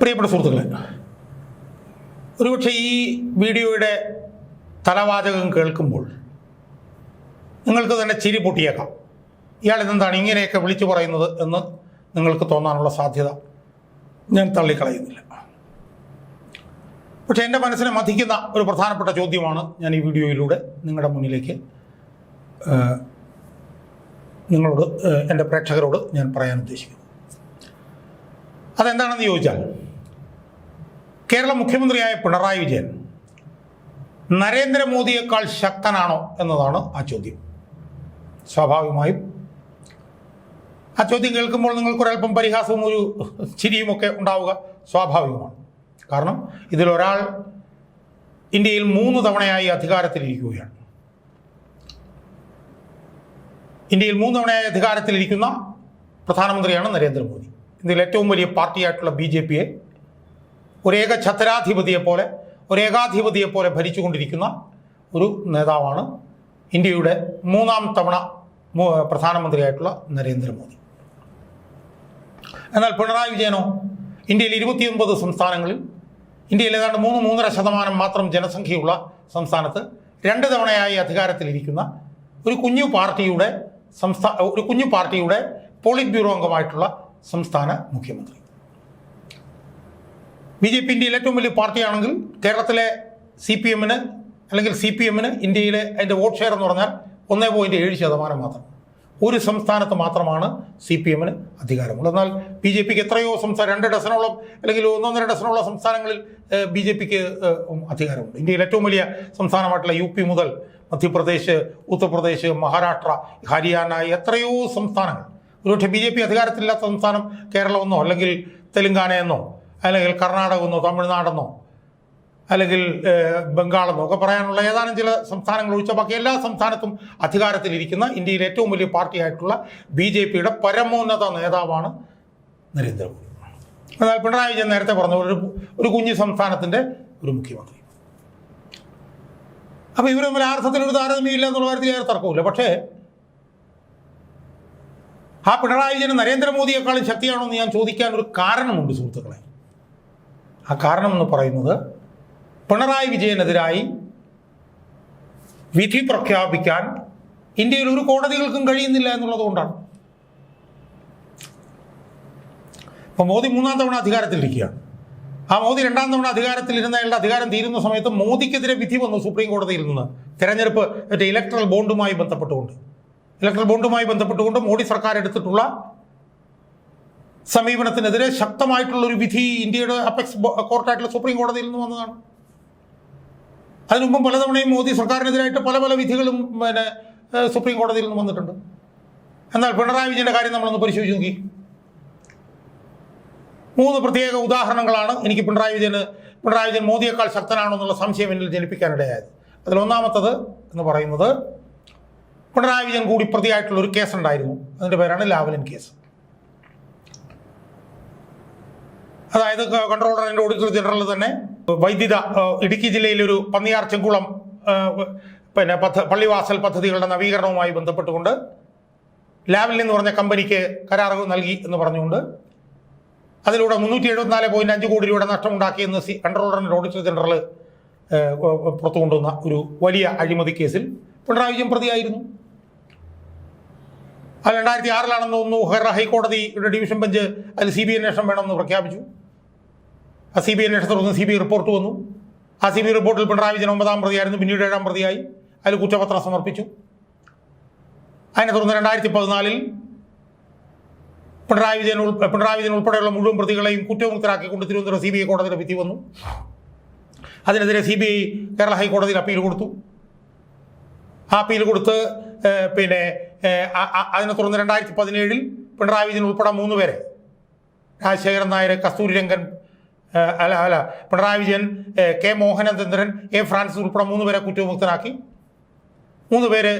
പ്രിയപ്പെട്ട സുഹൃത്തുക്കളെ ഒരുപക്ഷെ ഈ വീഡിയോയുടെ തലവാചകം കേൾക്കുമ്പോൾ നിങ്ങൾക്ക് തന്നെ ചിരി പൊട്ടിയേക്കാം. ഇയാൾ ഇതെന്താണ് ഇങ്ങനെയൊക്കെ വിളിച്ചു പറയുന്നത് എന്ന് നിങ്ങൾക്ക് തോന്നാനുള്ള സാധ്യത ഞാൻ തള്ളിക്കളയുന്നില്ല. പക്ഷേ എന്റെ മനസ്സിനെ മതിക്കുന്ന ഒരു പ്രധാനപ്പെട്ട ചോദ്യമാണ് ഞാൻ ഈ വീഡിയോയിലൂടെ നിങ്ങളുടെ മുന്നിലേക്ക് നിങ്ങളോട് എന്റെ പ്രേക്ഷകരോട് ഞാൻ പറയാൻ ഉദ്ദേശിക്കുന്നത്. അതെന്താണെന്ന് ചോദിച്ചാൽ കേരള മുഖ്യമന്ത്രിയായ പിണറായി വിജയൻ നരേന്ദ്രമോദിയേക്കാൾ ശക്തനാണോ എന്നതാണ് ആ ചോദ്യം. സ്വാഭാവികമായും ആ ചോദ്യം കേൾക്കുമ്പോൾ നിങ്ങൾക്കൊരൽപ്പം പരിഹാസവും ഒരു ചിരിയുമൊക്കെ ഉണ്ടാവുക സ്വാഭാവികമാണ്. കാരണം ഇതിലൊരാൾ ഇന്ത്യയിൽ മൂന്ന് തവണയായി അധികാരത്തിലിരിക്കുകയാണ്. ഇന്ത്യയിൽ മൂന്ന് തവണയായി അധികാരത്തിലിരിക്കുന്ന പ്രധാനമന്ത്രിയാണ് നരേന്ദ്രമോദി. ഇന്ത്യയിൽ ഏറ്റവും വലിയ പാർട്ടിയായിട്ടുള്ള ബി ജെ പിയെ ഒരേക ഛത്രാധിപതിയെപ്പോലെ ഒരേകാധിപതിയെപ്പോലെ ഒരേകാധിപതിയെ പോലെ ഭരിച്ചുകൊണ്ടിരിക്കുന്ന ഒരു നേതാവാണ് ഇന്ത്യയുടെ മൂന്നാം തവണ പ്രധാനമന്ത്രിയായിട്ടുള്ള നരേന്ദ്രമോദി. എന്നാൽ പിണറായി വിജയനോ ഇന്ത്യയിൽ ഇരുപത്തിയൊമ്പത് സംസ്ഥാനങ്ങളിൽ ഇന്ത്യയിൽ ഏതാണ്ട് മൂന്ന് മൂന്നര ശതമാനം മാത്രം ജനസംഖ്യയുള്ള സംസ്ഥാനത്ത് രണ്ട് തവണയായി അധികാരത്തിലിരിക്കുന്ന ഒരു കുഞ്ഞു പാർട്ടിയുടെ സംസ്ഥാന ഒരു കുഞ്ഞു പാർട്ടിയുടെ പോളിറ്റ് ബ്യൂറോ അംഗമായിട്ടുള്ള സംസ്ഥാന മുഖ്യമന്ത്രി. ബി ജെ പി ഇന്ത്യയിലെ ഏറ്റവും വലിയ പാർട്ടിയാണെങ്കിൽ കേരളത്തിലെ സി പി എമ്മിന് അല്ലെങ്കിൽ സി പി എമ്മിന് ഇന്ത്യയിലെ അതിന്റെ വോട്ട് ഷെയർ എന്ന് പറഞ്ഞാൽ ഒന്നേ പോയിന്റ് ഏഴ് ശതമാനം മാത്രം. ഒരു സംസ്ഥാനത്ത് മാത്രമാണ് സി പി എമ്മിന് അധികാരമുള്ളത്. എന്നാൽ ബി ജെ പിക്ക് എത്രയോ സംസ്ഥാനം രണ്ട് ഡസനോളം അല്ലെങ്കിൽ ഒന്നൊന്നര ഡസനോളം സംസ്ഥാനങ്ങളിൽ ബി ജെ പിക്ക് അധികാരമുണ്ട്. ഇന്ത്യയിലെ ഏറ്റവും വലിയ സംസ്ഥാനമായിട്ടുള്ള യു പി മുതൽ മധ്യപ്രദേശ് ഉത്തർപ്രദേശ് മഹാരാഷ്ട്ര ഹരിയാന എത്രയോ സംസ്ഥാനങ്ങൾ. ഒരുപക്ഷെ ബി ജെ പി അധികാരത്തിലില്ലാത്ത സംസ്ഥാനം കേരളമെന്നോ അല്ലെങ്കിൽ തെലുങ്കാനയെന്നോ അല്ലെങ്കിൽ കർണാടകമെന്നോ തമിഴ്നാടെന്നോ അല്ലെങ്കിൽ ബംഗാളെന്നോ ഒക്കെ പറയാനുള്ള ഏതാനും ചില സംസ്ഥാനങ്ങൾ ഒഴിച്ച ബാക്കി എല്ലാ സംസ്ഥാനത്തും അധികാരത്തിലിരിക്കുന്ന ഇന്ത്യയിലെ ഏറ്റവും വലിയ പാർട്ടിയായിട്ടുള്ള ബി ജെ പിയുടെ പരമോന്നത നേതാവാണ് നരേന്ദ്രമോദി. എന്നാൽ പിണറായി വിജയൻ നേരത്തെ പറഞ്ഞ ഒരു ഒരു കുഞ്ഞു സംസ്ഥാനത്തിന്റെ ഒരു മുഖ്യമന്ത്രി. അപ്പോൾ ഇവർ തമ്മിൽ ആർത്ഥത്തിനൊരു താരതമ്യമില്ല എന്നുള്ള കാര്യത്തിൽ ഏറെ തർക്കമില്ല പക്ഷേ ആ പിണറായി വിജയന് നരേന്ദ്രമോദിയെക്കാളും ശക്തിയാണോ എന്ന് ഞാൻ ചോദിക്കാൻ ഒരു കാരണമുണ്ട് സുഹൃത്തുക്കളെ. ആ കാരണം എന്ന് പറയുന്നത് പിണറായി വിജയനെതിരായി വിധി പ്രഖ്യാപിക്കാൻ ഇന്ത്യയിൽ ഒരു കോടതികൾക്കും കഴിയുന്നില്ല എന്നുള്ളതുകൊണ്ടാണ് ഇപ്പൊ മോദി മൂന്നാം തവണ അധികാരത്തിലിരിക്കുകയാണ്. ആ മോദി രണ്ടാം തവണ അധികാരത്തിലിരുന്ന അയാളുടെ അധികാരം തീരുന്ന സമയത്ത് മോദിക്കെതിരെ വിധി വന്നു സുപ്രീം കോടതിയിൽ നിന്ന്. തെരഞ്ഞെടുപ്പ് മറ്റേ ഇലക്ട്രൽ ബോണ്ടുമായി ബന്ധപ്പെട്ടുകൊണ്ട്. ഇലക്ട്രൽ ബോണ്ടുമായി ബന്ധപ്പെട്ടുകൊണ്ട് മോദി സർക്കാർ എടുത്തിട്ടുള്ള സമീപനത്തിനെതിരെ ശക്തമായിട്ടുള്ള ഒരു വിധി ഇന്ത്യയുടെ അപെക്സ് കോർട്ടായിട്ടുള്ള സുപ്രീം കോടതിയിൽ നിന്ന് വന്നതാണ്. അതിനു മുമ്പ് പലതവണയും മോദി സർക്കാരിനെതിരായിട്ട് പല പല വിധികളും പിന്നെ സുപ്രീം കോടതിയിൽ നിന്ന് വന്നിട്ടുണ്ട്. എന്നാൽ പിണറായി വിജയന്റെ കാര്യം നമ്മളൊന്ന് പരിശോധിച്ച് നോക്കി. മൂന്ന് പ്രത്യേക ഉദാഹരണങ്ങളാണ് എനിക്ക് പിണറായി വിജയന് പിണറായി വിജയൻ മോദിയേക്കാൾ ശക്തനാണോ എന്നുള്ള സംശയം എന്നിൽ ജനിപ്പിക്കാനിടയായത്. അതിലൊന്നാമത്തത് എന്ന് പറയുന്നത് പിണറായി വിജയൻ കൂടി പ്രതിയായിട്ടുള്ള ഒരു കേസ് ഉണ്ടായിരുന്നു അതിന്റെ പേരാണ് ലാവലിൻ കേസ്. അതായത് കൺട്രോളർ ആൻഡ് ഓഡിറ്റർ ജനറൽ തന്നെ വൈദ്യുത ഇടുക്കി ജില്ലയിലെ ഒരു പന്നിയാർ ചെങ്കുളം പിന്നെ പദ്ധ പള്ളിവാസൽ പദ്ധതികളുടെ നവീകരണവുമായി ബന്ധപ്പെട്ടുകൊണ്ട് ലാവൽ എന്ന് പറഞ്ഞ കമ്പനിക്ക് കരാർ നൽകി എന്ന് പറഞ്ഞുകൊണ്ട് അതിലൂടെ മുന്നൂറ്റി എഴുപത്തിനാല് പോയിന്റ് അഞ്ച് കോടി രൂപയുടെ നഷ്ടമുണ്ടാക്കിയെന്ന് സി കൺട്രോളർ ഓഡിറ്റർ ജനറൽ പുറത്തു കൊണ്ടുവന്ന ഒരു വലിയ അഴിമതി കേസിൽ പിണറായി വിജയൻ പ്രതിയായിരുന്നു. അത് രണ്ടായിരത്തി ആറിലാണെന്ന് തോന്നുന്നു ഹൈക്കോടതിയുടെ ഡിവിഷൻ ബെഞ്ച് അതിൽ സി ബി അന്വേഷണം വേണമെന്ന് പ്രഖ്യാപിച്ചു. സി ബി ഐ അന്വേഷണത്തെ തുടർന്ന് സി ബി ഐ റിപ്പോർട്ട് വന്നു. ആ സി ബി ഐ റിപ്പോർട്ടിൽ പിണറായി വിജയൻ ഒമ്പതാം പ്രതിയായിരുന്നു പിന്നീട് ഏഴാം പ്രതിയായി. അതിൽ കുറ്റപത്രം സമർപ്പിച്ചു. അതിനെ തുടർന്ന് രണ്ടായിരത്തി പതിനാലിൽ പിണറായി വിജയൻ പിണറായി വിജയൻ ഉൾപ്പെടെയുള്ള മുഴുവൻ പ്രതികളെയും കുറ്റമുക്തരാക്കിക്കൊണ്ട് തിരുവനന്തപുരം സി ബി ഐ കോടതിയുടെ വിധി വന്നു. അതിനെതിരെ സി ബി ഐ കേരള ഹൈക്കോടതിയിൽ അപ്പീൽ കൊടുത്തു. ആ അപ്പീൽ കൊടുത്ത് പിന്നെ അതിനെ തുടർന്ന് രണ്ടായിരത്തി പതിനേഴിൽ പിണറായി വിജയൻ ഉൾപ്പെടെ മൂന്ന് പേരെ രാജശേഖരൻ നായർ കസ്തൂരി രംഗൻ ഏഹ്, അല്ല അല്ല. Pinarayi Vijayan K Mohanachandran A Francis ഉൾപ്പെടെ മൂന്ന് പേരെ കുറ്റവിമുക്തനാക്കി. മൂന്ന് പേര്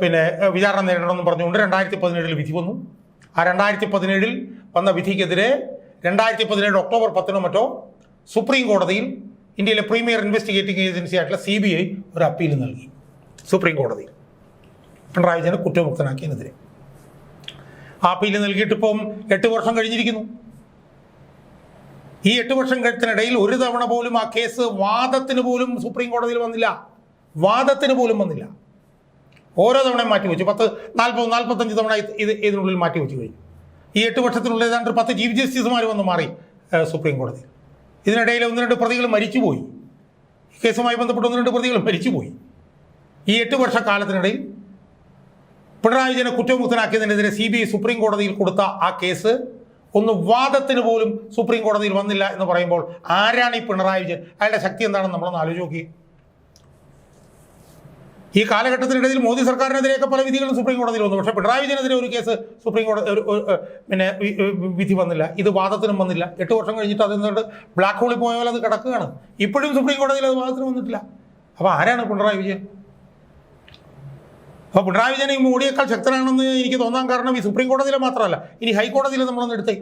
പിന്നെ വിചാരണ നേരിടണമെന്ന് പറഞ്ഞുകൊണ്ട് രണ്ടായിരത്തി പതിനേഴിൽ വിധി വന്നു. ആ രണ്ടായിരത്തി പതിനേഴിൽ വന്ന വിധിക്കെതിരെ രണ്ടായിരത്തി പതിനേഴ് ഒക്ടോബർ പത്തിനോ മറ്റോ സുപ്രീം കോടതിയിൽ ഇന്ത്യയിലെ പ്രീമിയർ ഇൻവെസ്റ്റിഗേറ്റിംഗ് ഏജൻസി ആയിട്ടുള്ള സി ബി ഐ ഒരു അപ്പീൽ നൽകി. സുപ്രീം കോടതിയിൽ പിണറായി വിജയനെ കുറ്റമുക്തനാക്കിയതിനെതിരെ ആ അപ്പീൽ നൽകിയിട്ടിപ്പം എട്ട് വർഷം കഴിഞ്ഞിരിക്കുന്നു. ഈ എട്ട് വർഷത്തിനിടയിൽ ഒരു തവണ പോലും ആ കേസ് വാദത്തിന് പോലും സുപ്രീം കോടതിയിൽ വന്നില്ല. വാദത്തിന് പോലും വന്നില്ല. ഓരോ തവണയും മാറ്റിവെച്ചു പത്ത് നാൽപ്പത് നാൽപ്പത്തഞ്ച് തവണ ഇത് ഇതിനുള്ളിൽ മാറ്റി മാറ്റിവെച്ചു കഴിഞ്ഞു. ഈ എട്ട് വർഷത്തിനുള്ളിൽ ഏതാണ്ട് പത്ത് ചീഫ് ജസ്റ്റിസുമാർ വന്ന് മാറി സുപ്രീം കോടതി ഇതിനിടയിൽ ഒന്ന് രണ്ട് പ്രതികൾ മരിച്ചുപോയി. കേസുമായി ബന്ധപ്പെട്ട് ഒന്ന് രണ്ട് പ്രതികൾ മരിച്ചുപോയി. ഈ എട്ട് വർഷ കാലത്തിനിടയിൽ പിണറായി വിജയനെ കുറ്റമുക്തനാക്കിയതിനെതിരെ സി ബി ഐ സുപ്രീം കോടതിയിൽ കൊടുത്ത ആ കേസ് ഒന്ന് വാദത്തിന് പോലും സുപ്രീം കോടതിയിൽ വന്നില്ല എന്ന് പറയുമ്പോൾ ആരാണ് ഈ പിണറായി വിജയൻ? അയാളുടെ ശക്തി എന്താണെന്ന് നമ്മളൊന്ന് ആലോചിച്ച് നോക്കി. ഈ കാലഘട്ടത്തിനിടയിൽ മോദി സർക്കാരിനെതിരെയൊക്കെ പല വിധികളും സുപ്രീം കോടതിയിൽ വന്നു. പക്ഷേ പിണറായി വിജയനെതിരെ ഒരു കേസ് സുപ്രീം കോടതി ഒരു പിന്നെ വിധി വന്നില്ല. ഇത് വാദത്തിനും വന്നില്ല. എട്ട് വർഷം കഴിഞ്ഞിട്ട് അതിൽ നിന്നിട്ട് ബ്ലാക്ക് ഹോളിൽ പോയ പോലെ അത് കിടക്കുകയാണ്? ഇപ്പോഴും സുപ്രീം കോടതിയിൽ അത് വാദത്തിന് വന്നിട്ടില്ല. അപ്പോൾ ആരാണ് പിണറായി വിജയൻ? അപ്പോൾ പിണറായി വിജയൻ ഈ മോഡിയേക്കാൾ ശക്തനാണെന്ന് എനിക്ക് തോന്നാൻ കാരണം ഈ സുപ്രീം കോടതിയിലെ മാത്രമല്ല. ഇനി ഹൈക്കോടതിയിൽ നമ്മളൊന്ന് എടുത്തേ.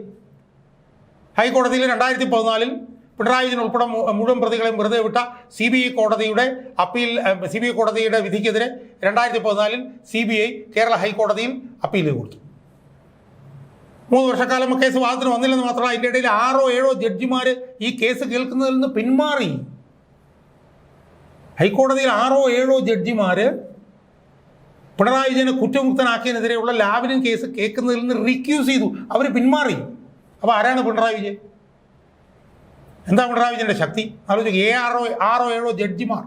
ഹൈക്കോടതിയിൽ രണ്ടായിരത്തി പതിനാലിൽ പിണറായി വിജയൻ ഉൾപ്പെടെ മുഴുവൻ പ്രതികളെയും വെറുതെ വിട്ട സി ബി ഐ കോടതിയുടെ അപ്പീൽ സി ബി ഐ കോടതിയുടെ വിധിക്കെതിരെ രണ്ടായിരത്തി പതിനാലിൽ സി ബി ഐ കേരള ഹൈക്കോടതിയിൽ അപ്പീൽ കൊടുത്തു. മൂന്ന് വർഷക്കാലം കേസ് വാദത്തിന് വന്നില്ലെന്ന് മാത്രമല്ല അതിന്റെ ഇടയിൽ ആറോ ഏഴോ ജഡ്ജിമാർ ഈ കേസ് കേൾക്കുന്നതിൽ നിന്ന് പിന്മാറി. ഹൈക്കോടതിയിൽ ആറോ ഏഴോ ജഡ്ജിമാർ പിണറായി വിജയനെ കുറ്റമുക്തനാക്കിയതിനെതിരെയുള്ള ലാവലിൻ കേസ് കേൾക്കുന്നതിൽ നിന്ന് റിക്യൂസ് ചെയ്തു. അവർ പിന്മാറി. അപ്പോൾ ആരാണ് പിണറായി വിജയൻ? എന്താ പിണറായി വിജയന്റെ ശക്തി? ആലോചിക്കുക എ ആറോ ആറോ ഏഴോ ജഡ്ജിമാർ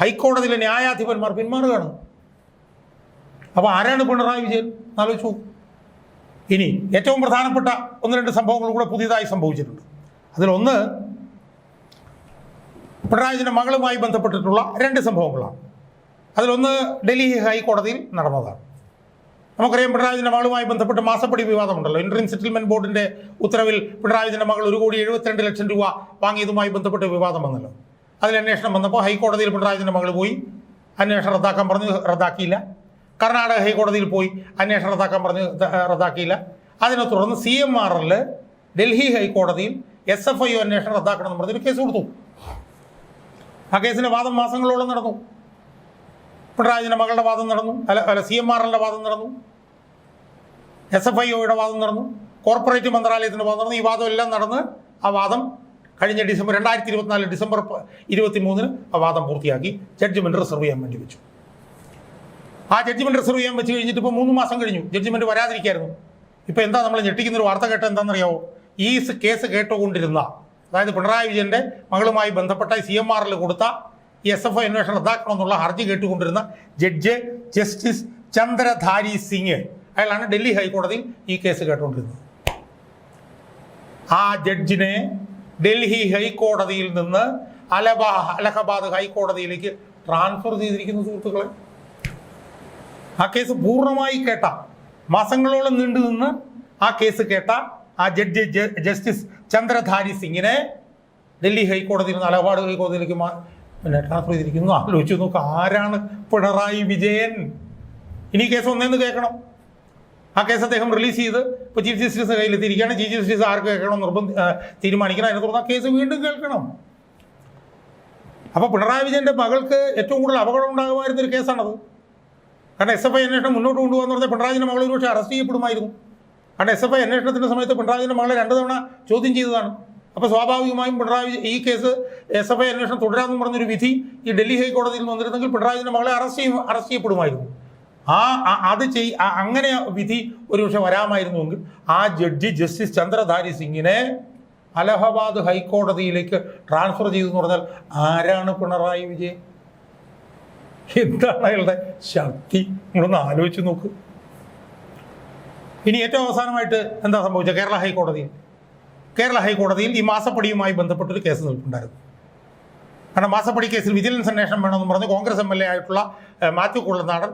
ഹൈക്കോടതിയിലെ ന്യായാധിപന്മാർ പിന്മാറുകയാണ്. അപ്പോൾ ആരാണ് പിണറായി വിജയൻ? ആലോചിച്ചു ഇനി ഏറ്റവും പ്രധാനപ്പെട്ട ഒന്ന് രണ്ട് സംഭവങ്ങൾ കൂടെ പുതിയതായി സംഭവിച്ചിട്ടുണ്ട്. അതിലൊന്ന് പിണറായി വിജയന്റെ മകളുമായി ബന്ധപ്പെട്ടിട്ടുള്ള രണ്ട് സംഭവങ്ങളാണ്. അതിലൊന്ന് ഡൽഹി ഹൈക്കോടതിയിൽ നടന്നതാണ്. നമുക്കറിയാം പിണറായിജിന്റെ മകളുമായി ബന്ധപ്പെട്ട് മാസപ്പടി വിവാദമുണ്ടല്ലോ. ഇൻട്രീം സെറ്റിൽമെന്റ് ബോർഡിന്റെ ഉത്തരവിൽ പിണറായിജിന്റെ മകൾ ഒരു കോടി എഴുപത്തിരണ്ട് ലക്ഷം രൂപ വാങ്ങിയതുമായി ബന്ധപ്പെട്ട് വിവാദം വന്നല്ലോ. അതിൽ അന്വേഷണം വന്നപ്പോൾ ഹൈക്കോടതിയിൽ പിണറായിജിന്റെ മകൾ പോയി. അന്വേഷണം റദ്ദാക്കാൻ പറഞ്ഞു റദ്ദാക്കിയില്ല. കർണാടക ഹൈക്കോടതിയിൽ പോയി അന്വേഷണം റദ്ദാക്കാൻ പറഞ്ഞ് റദ്ദാക്കിയില്ല. അതിനെ തുടർന്ന് സി എം ആർ എല്ലിൽ ഡൽഹി ഹൈക്കോടതിയിൽ എസ് എഫ് ഐ ഒ അന്വേഷണം റദ്ദാക്കണമെന്ന് പറഞ്ഞൊരു കേസ് കൊടുത്തു. ആ കേസിന്റെ വാദം മാസങ്ങളോളം നടന്നു. പിണറായി വിജയന്റെ മകളുടെ വാദം നടന്നു അല്ല അല്ല സി എം ആർ എല്ലിന്റെ വാദം നടന്നു എസ് എഫ് ഐ ഒയുടെ വാദം നടന്നു കോർപ്പറേറ്റ് മന്ത്രാലയത്തിന്റെ വാദം നടന്നു. ഈ വാദം എല്ലാം നടന്ന് ആ വാദം കഴിഞ്ഞ ഡിസംബർ രണ്ടായിരത്തി ഇരുപത്തിനാല് ഡിസംബർ ഇരുപത്തി മൂന്നിന് ആ വാദം പൂർത്തിയാക്കി. ജഡ്ജ്മെന്റ് റിസർവ് ചെയ്യാൻ വേണ്ടി വെച്ചു. ആ ജഡ്ജ്മെന്റ് റിസർവ് ചെയ്യാൻ വെച്ച് കഴിഞ്ഞിട്ട് ഇപ്പോൾ മൂന്ന് മാസം കഴിഞ്ഞു. ജഡ്ജ്മെന്റ് വരാതിരിക്കായിരുന്നു. ഇപ്പോൾ എന്താ നമ്മൾ ഞെട്ടിക്കുന്ന ഒരു വാർത്ത കേട്ട എന്താണെന്നറിയാവോ? ഈ കേസ് കേട്ടുകൊണ്ടിരുന്ന അതായത് പിണറായി വിജയന്റെ മകളുമായി ബന്ധപ്പെട്ട സി എം ആറിൽ കൊടുത്ത എസ് എഫ് ഐ അന്വേഷണം റദ്ദാക്കണമെന്നുള്ള ഹർജി കേട്ടുകൊണ്ടിരുന്ന ജഡ്ജ് ജസ്റ്റിസ് ചന്ദ്രധാരി സിംഗ്. അയാളാണ് ഡൽഹി ഹൈക്കോടതിയിൽ ഈ കേസ് കേട്ടുകൊണ്ടിരുന്നത്. ആ ജഡ്ജിനെ ഡൽഹി ഹൈക്കോടതിയിൽ നിന്ന് അലബാ അലഹബാദ് ഹൈക്കോടതിയിലേക്ക് ട്രാൻസ്ഫർ ചെയ്തിരിക്കുന്ന സുഹൃത്തുക്കളെ. ആ കേസ് പൂർണമായി കേട്ട മാസങ്ങളോളം നീണ്ടു നിന്ന് ആ കേസ് കേട്ട ആ ജഡ്ജ് ജസ്റ്റിസ് ചന്ദ്രധാരി സിംഗിനെ ഡൽഹി ഹൈക്കോടതിയിൽ നിന്ന് അലഹബാദ് ഹൈക്കോടതിയിലേക്ക് പിന്നെ ട്രാൻസ്ഫർ ചെയ്തിരിക്കുന്നു ആലോചിച്ച് നോക്ക് ആരാണ് പിണറായി വിജയൻ? ഇനി കേസ് ഒന്നേന്ന് കേൾക്കണം. ആ കേസ് അദ്ദേഹം റിലീസ് ചെയ്ത് ഇപ്പോൾ ചീഫ് ജസ്റ്റിസ് കയ്യിലെത്തിയിരിക്കുകയാണ് ചീഫ് ജസ്റ്റിസ് ആർക്ക് കേൾക്കണം നിർബന്ധ തീരുമാനിക്കണം. അതിനെ തുടർന്ന് ആ കേസ് വീണ്ടും കേൾക്കണം. അപ്പോൾ പിണറായി വിജയന്റെ മകൾക്ക് ഏറ്റവും കൂടുതൽ അപകടം ഉണ്ടാകുമായിരുന്ന ഒരു കേസാണത്. കാരണം എസ് എഫ് ഐ അന്വേഷണം മുന്നോട്ട് കൊണ്ടുപോകാന്ന് പറഞ്ഞാൽ പിണറായിന്റെ മകൾ ഒരുപക്ഷെ അറസ്റ്റ് ചെയ്യപ്പെടുമായിരുന്നു. കാരണം എസ് എഫ് ഐ അന്വേഷണത്തിന്റെ സമയത്ത് പിണറായിന്റെ മകളെ രണ്ട് തവണ ചോദ്യം ചെയ്തതാണ്. അപ്പോൾ സ്വാഭാവികമായും പിണറായി ഈ കേസ് എസ് എഫ് ഐ അന്വേഷണം തുടരാമെന്ന് പറഞ്ഞൊരു വിധി ഈ ഡൽഹി ഹൈക്കോടതിയിൽ വന്നിരുന്നെങ്കിൽ പിണറായിന്റെ മകളെ അറസ്റ്റ് ചെയ്യും അറസ്റ്റ് ചെയ്യപ്പെടുമായിരുന്നു. ആ അത് ചെയ് അങ്ങനെ വിധി ഒരുപക്ഷെ വരാമായിരുന്നുവെങ്കിൽ ആ ജഡ്ജി ജസ്റ്റിസ് ചന്ദ്രധാരി സിംഗിനെ അലഹബാദ് ഹൈക്കോടതിയിലേക്ക് ട്രാൻസ്ഫർ ചെയ്തു എന്ന് പറഞ്ഞാൽ ആരാണ് പിണറായി വിജയൻ? എന്താണ് അയാളുടെ ശക്തി? നിങ്ങളൊന്ന് ആലോചിച്ച് നോക്ക്. ഇനി ഏറ്റവും അവസാനമായിട്ട് എന്താ സംഭവിച്ചത്? കേരള ഹൈക്കോടതിയിൽ. കേരള ഹൈക്കോടതിയിൽ ഈ മാസപ്പടിയുമായി ബന്ധപ്പെട്ടൊരു കേസ് നിൽപ്പുണ്ടായിരുന്നു. കാരണം മാസപ്പടി കേസിൽ വിജിലൻസ് അന്വേഷണം വേണമെന്ന് പറഞ്ഞ് കോൺഗ്രസ് എം എൽ എ ആയിട്ടുള്ള മാത്യു കുള്ളനാടൻ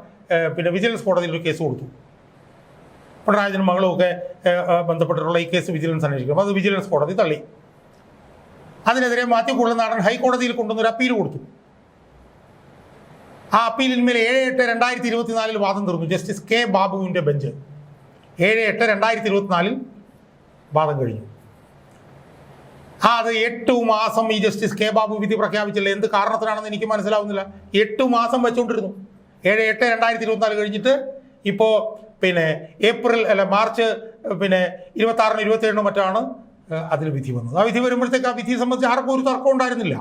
പിന്നെ വിജിലൻസ് കോടതിയിൽ ഒരു കേസ് കൊടുത്തു. പിണറായിനും മകളും ഒക്കെ ബന്ധപ്പെട്ടിട്ടുള്ള ഈ കേസ് വിജിലൻസ് അന്വേഷിക്കും. അത് വിജിലൻസ് കോടതി തള്ളി. അതിനെതിരെ മാത്യു കുള്ളനാടൻ ഹൈക്കോടതിയിൽ കൊണ്ടുവന്നൊരു അപ്പീൽ കൊടുത്തു. ആ അപ്പീലിന്മേൽ ഏഴ് എട്ട് രണ്ടായിരത്തി ഇരുപത്തിനാലിൽ വാദം തീർന്നു. ജസ്റ്റിസ് കെ ബാബുവിന്റെ ബെഞ്ച്. ഏഴ് എട്ട് രണ്ടായിരത്തി ഇരുപത്തിനാലിൽ വാദം കഴിഞ്ഞു. അത് എട്ട് മാസം ഈ ജസ്റ്റിസ് കെ ബാബു വിധി പ്രഖ്യാപിച്ചില്ല. എന്ത് കാരണത്തിനാണെന്ന് എനിക്ക് മനസ്സിലാവുന്നില്ല. എട്ട് മാസം വെച്ചുകൊണ്ടിരുന്നു ഏഴ് എട്ട് രണ്ടായിരത്തി ഇരുപത്തിനാല് കഴിഞ്ഞിട്ട് ഇപ്പോൾ പിന്നെ ഏപ്രിൽ അല്ല മാർച്ച് പിന്നെ ഇരുപത്താറിന് ഇരുപത്തേഴിനും മറ്റാണ് അതിൽ വിധി വന്നത്. ആ വിധി വരുമ്പോഴത്തേക്ക് ആ വിധിയെ സംബന്ധിച്ച് ആർക്കും ഒരു തർക്കം ഉണ്ടായിരുന്നില്ല.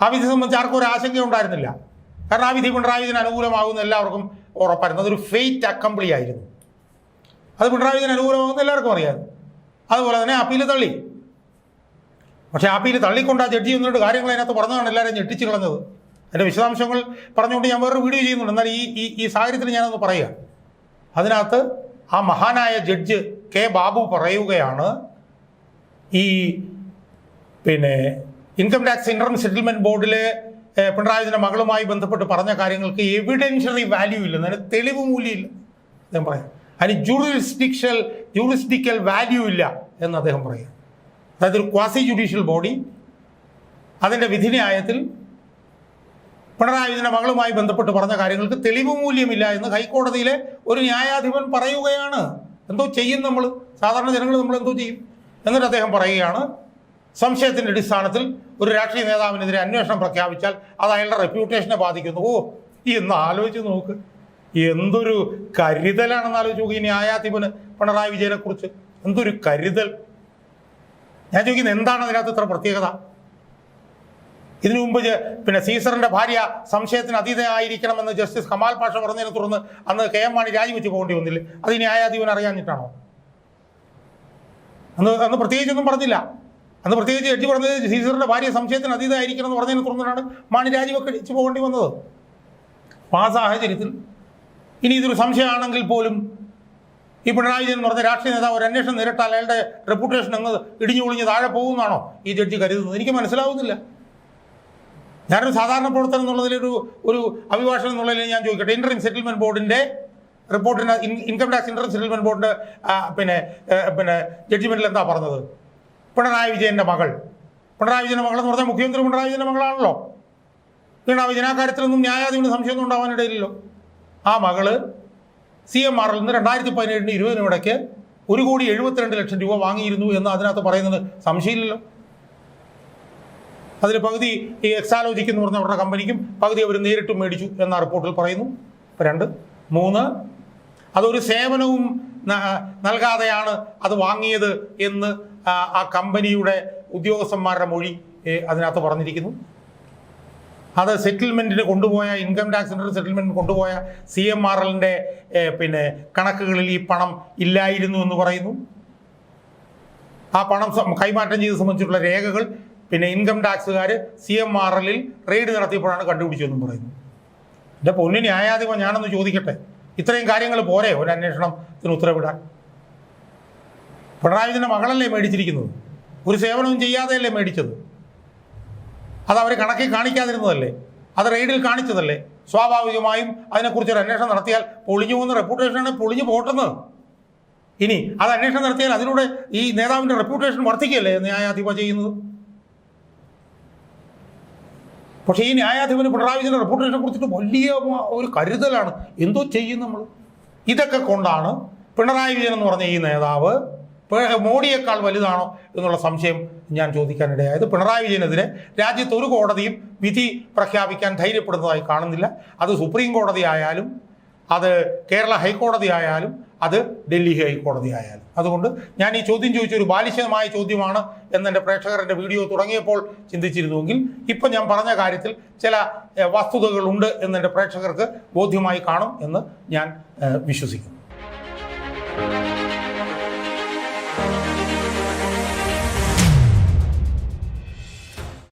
ആ വിധി സംബന്ധിച്ച് ആർക്കും ഒരു ആശങ്ക ഉണ്ടായിരുന്നില്ല. കാരണം ആ വിധി പിണറായി വിജയന് അനുകൂലമാകുന്ന എല്ലാവർക്കും ഉറപ്പായിരുന്നു. അതൊരു ഫെയ്റ്റ് അക്കംപ്ലി ആയിരുന്നു. അത് പിണറായി വിജയന് അനുകൂലമാകുന്ന എല്ലാവർക്കും അറിയാം അതുപോലെ തന്നെ അപ്പീൽ തള്ളി. പക്ഷേ ആപ്പിയിൽ തള്ളിക്കൊണ്ട് ആ ജഡ്ജി ഒന്നുകൊണ്ട് കാര്യങ്ങൾ അതിനകത്ത് പറഞ്ഞതാണ് എല്ലാവരും ഞെട്ടിച്ച് കളഞ്ഞത്. അതിന്റെ വിശദാംശങ്ങൾ പറഞ്ഞുകൊണ്ട് ഞാൻ വേറൊരു വീഡിയോ ചെയ്യുന്നുണ്ട്. എന്നാൽ ഈ ഈ ഈ സാഹചര്യത്തിൽ ഞാനൊന്ന് പറയുക. അതിനകത്ത് ആ മഹാനായ ജഡ്ജ് കെ ബാബു പറയുകയാണ്. ഈ പിന്നെ ഇൻകം ടാക്സ് ഇൻട്രം സെറ്റിൽമെന്റ് ബോർഡിലെ പിണറായിന്റെ മകളുമായി ബന്ധപ്പെട്ട് പറഞ്ഞ കാര്യങ്ങൾക്ക് എവിഡൻഷ്യറി വാല്യൂ ഇല്ല. അതിന് തെളിവ് മൂല്യമില്ല. അദ്ദേഹം പറയാം. അതിന് ജൂറിസ്ഡിക്ഷൽ ജൂറിസ്ഡിക്കൽ വാല്യൂ ഇല്ല എന്ന് അദ്ദേഹം പറയാം. അതായത് ഒരു ക്വാസി ജുഡീഷ്യൽ ബോഡി അതിന്റെ വിധിന്യായത്തിൽ പിണറായി വിജയന്റെ മകളുമായി ബന്ധപ്പെട്ട് പറഞ്ഞ കാര്യങ്ങൾക്ക് തെളിവ് മൂല്യമില്ല എന്ന് ഹൈക്കോടതിയിലെ ഒരു ന്യായാധിപൻ പറയുകയാണ്. എന്തോ ചെയ്യും നമ്മൾ. സാധാരണ ജനങ്ങൾ നമ്മൾ എന്തോ ചെയ്യും. എന്നിട്ട് അദ്ദേഹം പറയുകയാണ് സംശയത്തിന്റെ അടിസ്ഥാനത്തിൽ ഒരു രാഷ്ട്രീയ നേതാവിനെതിരെ അന്വേഷണം പ്രഖ്യാപിച്ചാൽ അത് അയാളുടെ റെപ്യൂട്ടേഷനെ ബാധിക്കുന്നു. ഓ എന്ന് ആലോചിച്ച് നോക്ക്. എന്തൊരു കരുതലാണെന്ന് ആലോചിച്ച് നോക്ക് ഈ ന്യായാധിപന് പിണറായി വിജയനെക്കുറിച്ച്. എന്തൊരു കരുതൽ. ഞാൻ ചോദിക്കുന്നത് എന്താണ് അതിനകത്ത് ഇത്ര പ്രത്യേകത? ഇതിനു മുമ്പ് പിന്നെ സീസറിന്റെ ഭാര്യ സംശയത്തിന് അതീതയായിരിക്കണമെന്ന് ജസ്റ്റിസ് കമാൽ പാഷ പറഞ്ഞതിനെ തുടർന്ന് അന്ന് കെ എം മാണി രാജിവെച്ച് പോകേണ്ടി വന്നില്ല. അത് ന്യായാധിപൻ അറിയാഞ്ഞിട്ടാണോ? അന്ന് അന്ന് പ്രത്യേകിച്ചൊന്നും പറഞ്ഞില്ല. അന്ന് പ്രത്യേകിച്ച് ജഡ്ജി പറഞ്ഞത് സീസറിന്റെ ഭാര്യ സംശയത്തിന് അതീതമായിരിക്കണം എന്ന് പറഞ്ഞതിനെ തുടർന്നാണ് മാണി രാജിവെച്ച് പോകേണ്ടി വന്നത്. അപ്പോൾ ആ സാഹചര്യത്തിൽ ഇനി ഇതൊരു സംശയമാണെങ്കിൽ പോലും ഈ പിണറായി വിജയൻ പറഞ്ഞ രാഷ്ട്രീയ നേതാവ് ഒരു അന്വേഷണം നേരിട്ടാൽ അയാളുടെ റെപ്യൂട്ടേഷൻ അങ്ങ് ഇടിഞ്ഞു പൊളിഞ്ഞ് താഴെ പോകുമെന്നാണോ ഈ ജഡ്ജി കരുതുന്നത്? എനിക്ക് മനസ്സിലാവുന്നില്ല. ഞാനൊരു സാധാരണ പ്രവർത്തനം എന്നുള്ളതിലൊരു ഒരു അഭിഭാഷകൻ എന്നുള്ളതിൽ ഞാൻ ചോദിക്കട്ടെ. ഇന്ററിം സെറ്റിൽമെന്റ് ബോർഡിന്റെ റിപ്പോർട്ടിന് ഇൻകം ടാക്സ് ഇന്ററിം സെറ്റിൽമെന്റ് ബോർഡിന്റെ പിന്നെ പിന്നെ ജഡ്ജിമെന്റിൽ എന്താ പറഞ്ഞത്? പിണറായി വിജയന്റെ മകൾ. പിണറായി വിജയന്റെ മകൾ എന്ന് പറഞ്ഞാൽ മുഖ്യമന്ത്രി പിണറായി വിജയന്റെ മകളാണല്ലോ. പിണറായി വിജയൻ ആ കാര്യത്തിലൊന്നും ന്യായാധിപന് സംശയമൊന്നും ഉണ്ടാവാനിടയില്ലല്ലോ. ആ മകൾ സി എം ആറിൽ നിന്ന് രണ്ടായിരത്തി പതിനേഴിന് ഇരുപതിനും ഇടയ്ക്ക് ഒരു കോടി എഴുപത്തിരണ്ട് ലക്ഷം രൂപ വാങ്ങിയിരുന്നു എന്ന് അതിനകത്ത് പറയുന്നത് സംശയമില്ലല്ലോ. അതിൽ പകുതി ഈ എക്സാലോജിക്ക് എന്ന് പറഞ്ഞ അവരുടെ കമ്പനിക്കും പകുതി അവർ നേരിട്ട് മേടിച്ചു എന്ന റിപ്പോർട്ടിൽ പറയുന്നു. രണ്ട്. മൂന്ന്. അതൊരു സേവനവും നൽകാതെയാണ് അത് വാങ്ങിയത് എന്ന് ആ, കമ്പനിയുടെ ഉദ്യോഗസ്ഥന്മാരുടെ മൊഴി അതിനകത്ത് പറഞ്ഞിരിക്കുന്നു. അത് സെറ്റിൽമെന്റിന് കൊണ്ടുപോയ ഇൻകം ടാക്സിന്റെ സെറ്റിൽമെന്റിന് കൊണ്ടുപോയ സി എം ആർ എല്ലിന്റെ പിന്നെ കണക്കുകളിൽ ഈ പണം ഇല്ലായിരുന്നു എന്ന് പറയുന്നു. ആ പണം കൈമാറ്റം ചെയ്ത് സംബന്ധിച്ചിട്ടുള്ള രേഖകൾ പിന്നെ ഇൻകം ടാക്സുകാർ സി എം ആർ എല്ലിൽ റെയ്ഡ് നടത്തിയപ്പോഴാണ് കണ്ടുപിടിച്ചതെന്നും പറയുന്നു. എന്റെ പൊന്നു ന്യായാധിപൻ ഞാനൊന്ന് ചോദിക്കട്ടെ. ഇത്രയും കാര്യങ്ങൾ പോരെ? ഒരു അന്വേഷണത്തിന് ഉത്തരവിടാൻ. പിണറായി മകളല്ലേ മേടിച്ചിരിക്കുന്നത്? ഒരു സേവനവും ചെയ്യാതെയല്ലേ മേടിച്ചത്? അത് അവർ കണക്കിൽ കാണിക്കാതിരുന്നതല്ലേ? അത് റെയ്ഡിൽ കാണിച്ചതല്ലേ? സ്വാഭാവികമായും അതിനെക്കുറിച്ച് ഒരു അന്വേഷണം നടത്തിയാൽ പൊളിഞ്ഞു പോകുന്ന റെപ്യൂട്ടേഷനാണ് പൊളിഞ്ഞു പോട്ടെന്ന് ഇനി അത് അന്വേഷണം നടത്തിയാൽ അതിലൂടെ ഈ നേതാവിന്റെ റെപ്യൂട്ടേഷൻ വർദ്ധിക്കുകയല്ലേ ന്യായാധിപ ചെയ്യുന്നത്? പക്ഷേ ഈ ന്യായാധിപന് പിണറായി വിജയന്റെ റെപ്യൂട്ടേഷനെ കുറിച്ചിട്ട് വലിയ ഒരു കരുതലാണ്. എന്തോ ചെയ്യും നമ്മൾ ഇതൊക്കെ കൊണ്ടാണ് പിണറായി വിജയൻ എന്ന് പറഞ്ഞ ഈ നേതാവ് മോഡിയേക്കാൾ വലുതാണോ എന്നുള്ള സംശയം ഞാൻ ചോദിക്കാനിടയായത് പിണറായി വിജയനെതിരെ രാജ്യത്ത് ഒരു കോടതിയും വിധി പ്രഖ്യാപിക്കാൻ ധൈര്യപ്പെടുന്നതായി കാണുന്നില്ല. അത് സുപ്രീം കോടതി ആയാലും അത് കേരള ഹൈക്കോടതി ആയാലും അത് ഡൽഹി ഹൈക്കോടതി ആയാലും അതുകൊണ്ട് ഞാൻ ഈ ചോദ്യം ചോദിച്ച ഒരു ബാലിശമായ ചോദ്യമാണ് എന്നെന്റെ പ്രേക്ഷകരുടെ വീഡിയോ തുടങ്ങിയപ്പോൾ ചിന്തിച്ചിരുന്നുവെങ്കിൽ ഇപ്പം ഞാൻ പറഞ്ഞ കാര്യത്തിൽ ചില വസ്തുതകളുണ്ട് എന്നെന്റെ പ്രേക്ഷകർക്ക് ബോധ്യമായി കാണും എന്ന് ഞാൻ വിശ്വസിക്കുന്നു.